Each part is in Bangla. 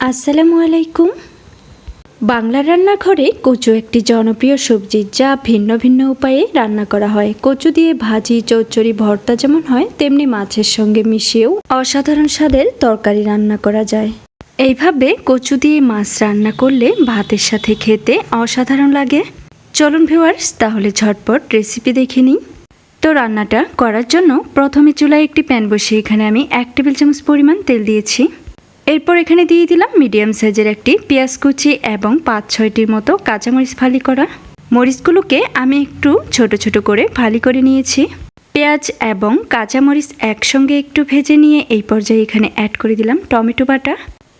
আসসালামু আলাইকুম। বাংলা রান্নাঘরে কচু একটি জনপ্রিয় সবজি যা ভিন্ন ভিন্ন উপায়ে রান্না করা হয়। কচু দিয়ে ভাজি, চচ্চড়ি, ভর্তা যেমন হয়, তেমনি মাছের সঙ্গে মিশিয়েও অসাধারণ স্বাদের তরকারি রান্না করা যায়। এইভাবে কচু দিয়ে মাছ রান্না করলে ভাতের সাথে খেতে অসাধারণ লাগে। চলুন ভিউয়ার্স তাহলে ঝটপট রেসিপি দেখে নিই। তো রান্নাটা করার জন্য প্রথমে চুলায় একটি প্যান বসিয়ে এখানে আমি এক টেবিল চামচ পরিমাণ তেল দিয়েছি। এরপর এখানে দিয়ে দিলাম মিডিয়াম সাইজের একটি পেঁয়াজ কুচি এবং পাঁচ, ছয়টির মতো কাঁচামরিচ ফালি করা। মরিচগুলোকে আমি একটু ছোট ছোট করে ফালি করে নিয়েছি। পেঁয়াজ এবং কাঁচামরিচ একসঙ্গে একটু ভেজে নিয়ে এই পর্যায়ে এখানে অ্যাড করে দিলাম টমেটো বাটা।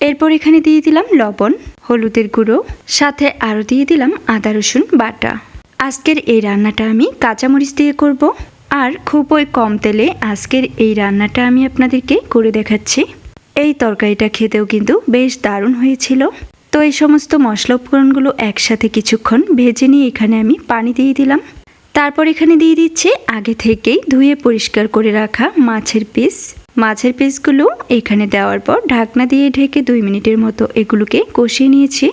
এরপর এখানে দিয়ে দিলাম লবণ, হলুদের গুঁড়ো, সাথে আরও দিয়ে দিলাম আদা, রসুন বাটা। আজকের এই রান্নাটা আমি কাঁচামরিচ দিয়ে করব। আর খুবই কম তেলে আজকের এই রান্নাটা আমি আপনাদেরকে করে দেখাচ্ছি। এই তরকারিটা খেতেও কিন্তু বেশ দারুণ হয়েছিল। তো এই সমস্ত মশলা উপকরণগুলো একসাথে কিছুক্ষণ ভেজে নিয়ে এখানে আমি পানি দিয়ে দিলাম। তারপর এখানে দিয়ে দিচ্ছি আগে থেকেই ধুয়ে পরিষ্কার করে রাখা মাছের পিস। মাছের পিসগুলো এখানে দেওয়ার পর ঢাকনা দিয়ে ঢেকে দুই মিনিটের মতো এগুলোকে কষিয়ে নিয়েছি।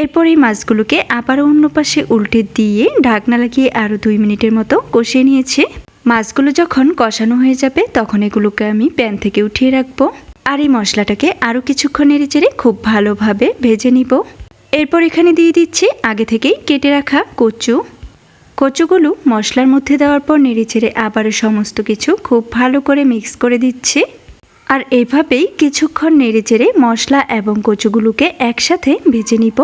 এরপর এই মাছগুলোকে আবারও অন্য পাশে উল্টে দিয়ে ঢাকনা লাগিয়ে আরও দুই মিনিটের মতো কষিয়ে নিয়েছি। মাছগুলো যখন কষানো হয়ে যাবে তখন এগুলোকে আমি প্যান থেকে উঠিয়ে রাখব। আর এই মশলাটাকে আরও কিছুক্ষণ নেড়ে চেড়ে খুব ভালোভাবে ভেজে নিব। এরপর এখানে দিয়ে দিচ্ছি আগে থেকেই কেটে রাখা কচু। কচুগুলো মশলার মধ্যে দেওয়ার পর নেড়ে চেড়ে আবারও সমস্ত কিছু খুব ভালো করে মিক্স করে দিচ্ছি। আর এভাবেই কিছুক্ষণ নেড়ে চেড়ে মশলা এবং কচুগুলোকে একসাথে ভেজে নিব।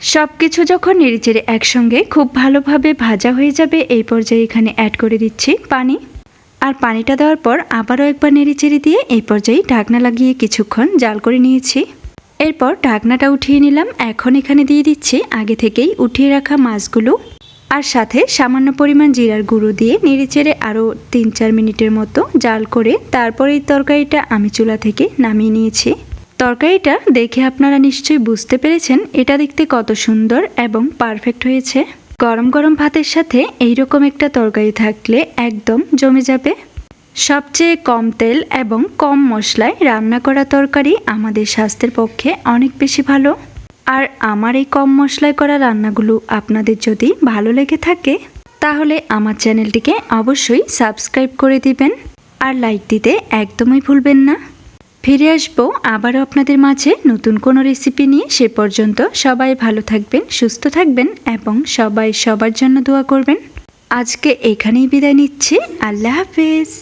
সব কিছু যখন নেড়েচেড়ে একসঙ্গে খুব ভালোভাবে ভাজা হয়ে যাবে, এই পর্যায়ে এখানে অ্যাড করে দিচ্ছি পানি। আর পানিটা দেওয়ার পর আবারও একবার নেড়েচেড়ে দিয়ে এই পর্যায়ে ঢাকনা লাগিয়ে কিছুক্ষণ জাল করে নিয়েছি। এরপর ঢাকনাটা উঠিয়ে নিলাম। এখন এখানে দিয়ে দিচ্ছি আগে থেকেই উঠিয়ে রাখা মাছগুলো আর সাথে সামান্য পরিমাণ জিরার গুঁড়ো দিয়ে নেড়েচেড়ে আরও তিন চার মিনিটের মতো জাল করে তারপর এই তরকারিটা আমি চুলা থেকে নামিয়ে নিয়েছি। তরকারিটা দেখে আপনারা নিশ্চয়ই বুঝতে পেরেছেন এটা দেখতে কত সুন্দর এবং পারফেক্ট হয়েছে। গরম গরম ভাতের সাথে এইরকম একটা তরকারি থাকলে একদম জমে যাবে। সবচেয়ে কম তেল এবং কম মশলায় রান্না করা তরকারি আমাদের স্বাস্থ্যের পক্ষে অনেক বেশি ভালো। আর আমার এই কম মশলায় করা রান্নাগুলো আপনাদের যদি ভালো লেগে থাকে, তাহলে আমার চ্যানেলটিকে অবশ্যই সাবস্ক্রাইব করে দিবেন। আর লাইক দিতে একদমই ভুলবেন না। ফিরে আসব আবারও আপনাদের মাঝে নতুন কোনো রেসিপি নিয়ে। সে পর্যন্ত সবাই ভালো থাকবেন, সুস্থ থাকবেন এবং সবাই সবার জন্য দোয়া করবেন। আজকে এখানেই বিদায় নিচ্ছি। আল্লাহ হাফেজ।